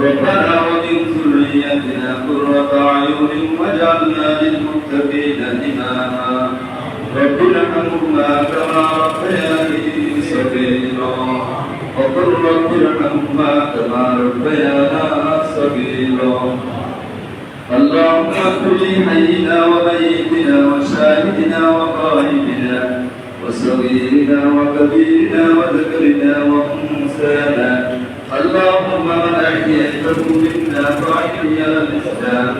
ربنا ومن ذريتنا قرة أعين واجعلنا للمتقين إماما رب ارحمهما كما ربياني صغيرا وقل رب ارحمهما كما ربيانا صغيرا اللهم اغفر لحينا وميتنا وشاهدنا وغائبنا وصغيرنا وكبيرنا وذكرنا وانثانا اللهم من احييته منا فاحيي على الاسلام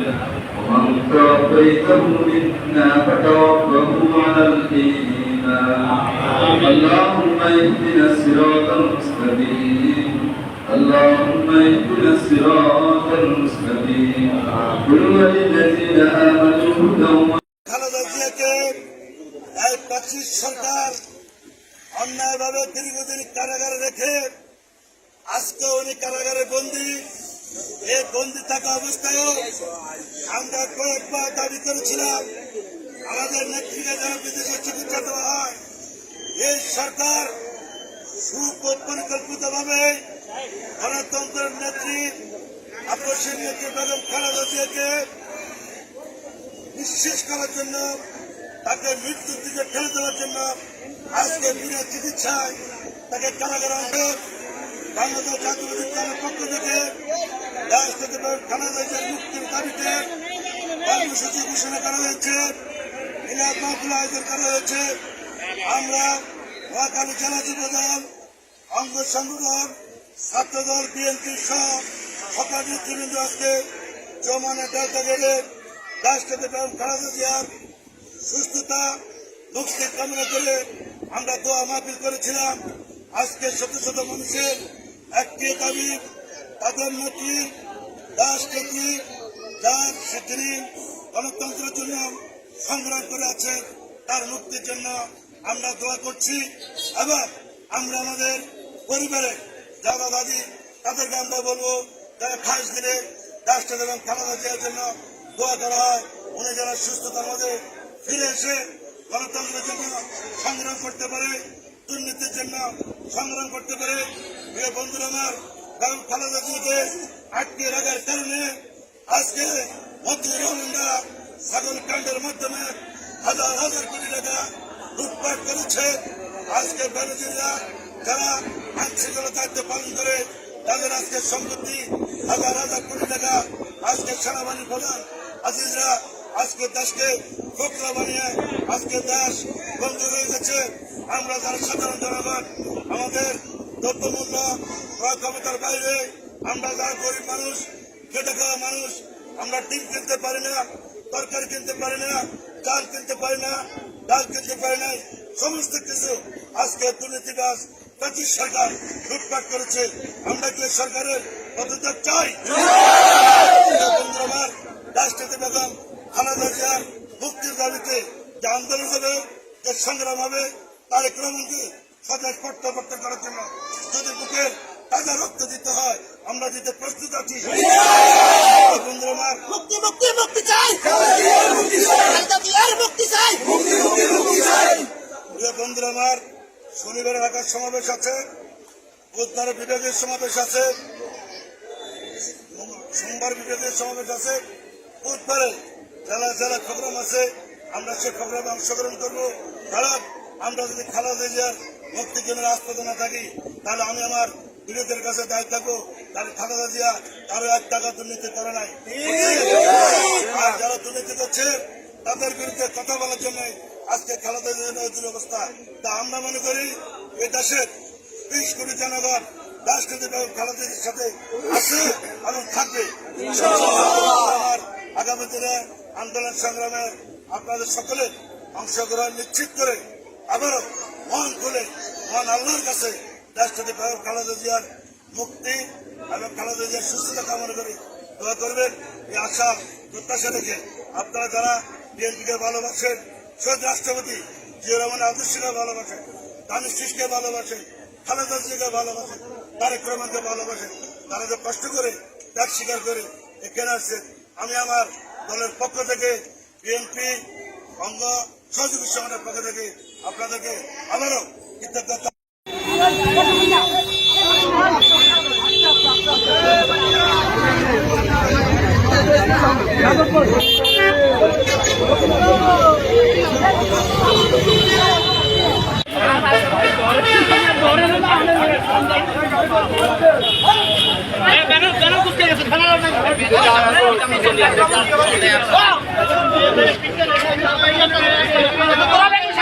ومن توفيته منا فتوفه على الايمان اللهم اهدنا الصراط المستقيم اللهم اهدنا الصراط المستقيم قل للذين امنوا هدى খালেদা জিয়াকে এক পাচ্ছিস সরকার অন্যায়ভাবে দীর্ঘদিন কারাগারে রেখে আজকে উনি কারাগারে বন্দি। এই বন্দি থাকা অবস্থায়ও আমরা কয়েকবার দাবি করেছিলাম, আমাদের নেত্রীকে যেন বিদেশে চিকিৎসা দেওয়া হয়। এই সরকার সুপরিকল্পিত ভাবে গণতন্ত্রের নেত্রী আপসের নেত্রী নিঃশেষ করার জন্য, তাকে মৃত্যুর দিকে ঠেলে দেওয়ার জন্য আজকে বিনা চিকিৎসায় তাকে কারাগারে বাংলাদেশ জাতীয়বাদী দলের পক্ষ থেকে রাষ্ট্রপতি খালেদা মুক্তির দাবিতে কর্মসূচি ঘোষণা করা হয়েছে। মিলাদ মাহফিল আয়োজন করা হয়েছে। আমরা নোয়াখালী জেলা যুবদল অঙ্গ সংগঠন ছাত্রদল বিএনপি সহ সকল নেতৃবৃন্দ আজকে জমানে ডেল্টা গেলে রাষ্ট্রপতি খালেদা জিয়ার সুস্থতা মুক্তি কামনা করে আমরা দোয়া মাহফিল করেছিলাম। আজকে শত শত মানুষের একটি দাবি তাদের নেত্রী রাষ্ট্রপতি যার সেখানে গণতন্ত্রের জন্য সংগ্রাম করে আছে, তার মুক্তির জন্য আমরা দোয়া করছি। আবার আমরা আমাদের পরিবারে যারা দাদি তাদেরকে আমরা বলব, যারা ফাঁস দিলে রাষ্ট্র এবং খালেদা জিয়ার জন্য দোয়া করা হয়, উনি যারা সুস্থতার মধ্যে ফিরে এসে গণতন্ত্রের জন্য সংগ্রাম করতে পারে, দুর্নীতির জন্য সংগ্রাম করতে পারে। প্রিয় বন্ধুরা আমার আটকে রাখার কারণে আজকে মন্ত্রী রহমানরা ছাগল মাধ্যমে হাজার হাজার কোটি টাকা লুটপাট করেছে। আজকে ব্যানার্জিরা যারা আইনশৃঙ্খলা দায়িত্ব পালন করে, তাদের আজকে সম্পত্তি হাজার হাজার কোটি টাকা আজকে সেনাবাহিনী প্রধান আজিজরা আজকে দেশকে ফোকরা বানিয়ে আজকে দেশ বন্ধ হয়ে গেছে আমরা যারা সাধারণ জনগণ, আমাদের দ্রব্যমূল্য ক্রয় ক্ষমতার বাইরে আমরা যারা গরিব মানুষ, খেটে খাওয়া মানুষ, আমরা ডিম কিনতে পারি না, তরকারি কিনতে পারি না, চাল কিনতে পারি না, ডাল কিনতে পারি না সমস্ত কিছু আজকে দুর্নীতিবাস পঁচিশ সরকার লুটপাট করেছে। আমরা কি সরকারের পদত্যাগ চাই? আমার রাষ্ট্রপতি বেগম খালেদা জিয়ার মুক্তির দাবিতে যে আন্দোলন হবে, যে সংগ্রাম হবে, তার ক্রমকে সজাগ প্রত্যাবর্তন করার জন্য যদি বুকের তাজা রক্ত দিতে হয় আমরা দিতে প্রস্তুত আছি। বন্ধুরা আমার মুক্তি মুক্তি মুক্তি চাই। মুক্তি চাই। বন্ধুরা আমার শনিবার এলাকার সমাবেশ আছে বুধবার বিভাগের সমাবেশ আছে সোমবার বিভাগের সমাবেশ আছে বুধবারে জেলা জেলা প্রোগ্রাম আছে আমরা সেই প্রোগ্রামে অংশগ্রহণ করব। কারণ আমরা যদি খালেদা জিয়ার মুক্তির জন্য রাজপথে না থাকি, তাহলে আমি আমার বিরোধের কাছে দায়িত্ব থাকব। তাহলে খালেদা জিয়া কারও এক টাকা দুর্নীতি করে নাই। আর যারা দুর্নীতি করছে, তাদের বিরুদ্ধে কথা বলার জন্য আজকে খালেদা জিয়ার দুরবস্থা তা আমরা মনে করি, এই দেশের বিশ কোটি জনগণ রাষ্ট্রপতি বেগম খালেদা জিয়ার সাথে আছে এবং থাকবে। আমার আগামী দিনে আন্দোলন সংগ্রামে আপনাদের সকলে অংশগ্রহণ নিশ্চিত করে আবারও মন খুলে মন আল্লাহর কাছে রাষ্ট্রপতি বেগম খালেদা জিয়ার মুক্তি এবং খালেদা জিয়ার সুস্থতা কামনা করি। দোয়া করবেন এই আশা, প্রত্যাশা রেখে আপনারা যারা বিএনপিকে ভালোবাসেন শহীদ রাষ্ট্রপতি জিয়া রহমান আদর্শকে ভালোবাসেন, দানিশ শীষকে ভালোবাসেন, খালেদা জিয়াকে ভালোবাসেন, তারেক রহমানকে ভালোবাসেন, তারা যে কষ্ট করে ত্যাগ স্বীকার করে এখানে আসছেন, আমি আমার দলের পক্ষ থেকে বিএনপি অঙ্গ সহযোগী সংগঠনের পক্ষ থেকে আপনাদেরকে আবারও কৃতজ্ঞতা ¡Vamos!